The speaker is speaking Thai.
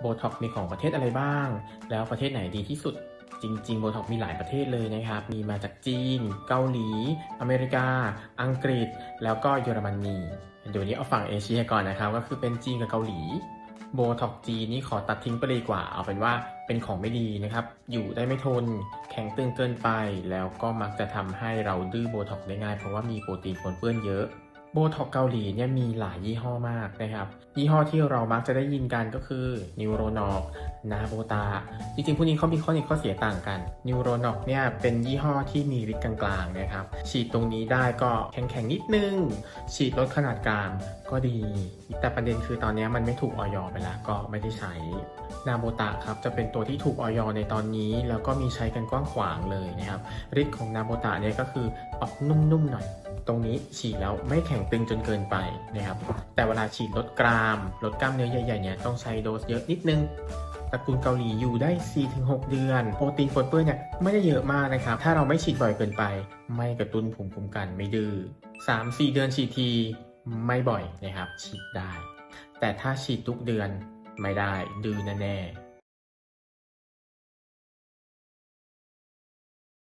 โบท็อกมีของประเทศอะไรบ้าง แล้วประเทศไหนดีที่สุด จริงๆโบท็อกมีหลายประเทศเลยนะครับ มีมาจากจีน เกาหลี อเมริกา อังกฤษ แล้วก็เยอรมนีเดี๋ยวนี้เอาฝั่งเอเชียก่อนนะครับ ก็คือเป็นจีนกับเกาหลีโบท็อกจีนนี่ขอตัดทิ้งไปเลยกว่า เอาเป็นว่าเป็นของไม่ดีนะครับ อยู่ได้ไม่ทน แข็งตึงเกินไป แล้วก็มักจะทำให้เราดื้อโบท็อกได้ง่าย เพราะว่ามีโปรตีนปนเปื้อนเยอะ โบท็อกเกาหลีเนี่ยมีหลายยี่ห้อมากนะครับ ยี่ห้อที่เรามักจะได้ยินกันก็คือนิวโรนอกนาโบตา จริงๆพวกนี้เขามีข้อดีข้อเสียต่างกันนิวโรนอกเนี่ยเป็นยี่ห้อที่มีฤทธิ์กลางๆนะครับ ฉีดตรงนี้ได้ก็แข็งๆนิดนึง ฉีดลดขนาดกลางก็ดี แต่ประเด็นคือตอนนี้มันไม่ถูกออยไปแล้วก็ไม่ได้ใช้นาโบตะครับจะเป็นตัวที่ถูกออยในตอนนี้ แล้วก็มีใช้กันกว้างขวางเลยนะครับฤทธิ์ของนาโบตะเนี่ยก็คือออกนุ่มๆหน่อย ตรงนี้ฉีดแล้วไม่แข็งตึงจนเกินไปนะครับ แต่เวลาฉีดลดกราม ลดกล้ามเนื้อใหญ่ๆเนี่ยต้องใช้โดสเยอะนิดนึงตระกูลเกาหลีอยู่ได้ 4-6 เดือน โปรตีนปนเปื้อนเนี่ยไม่ได้เยอะมากนะครับ ถ้าเราไม่ฉีดบ่อยเกินไป ไม่กระตุ้นภูมิคุ้มกันไม่ดื้อ3-4 เดือนฉีดทีไม่บ่อยนะครับ ฉีดได้ แต่ถ้าฉีดทุกเดือนไม่ได้ดื้อแน่ๆ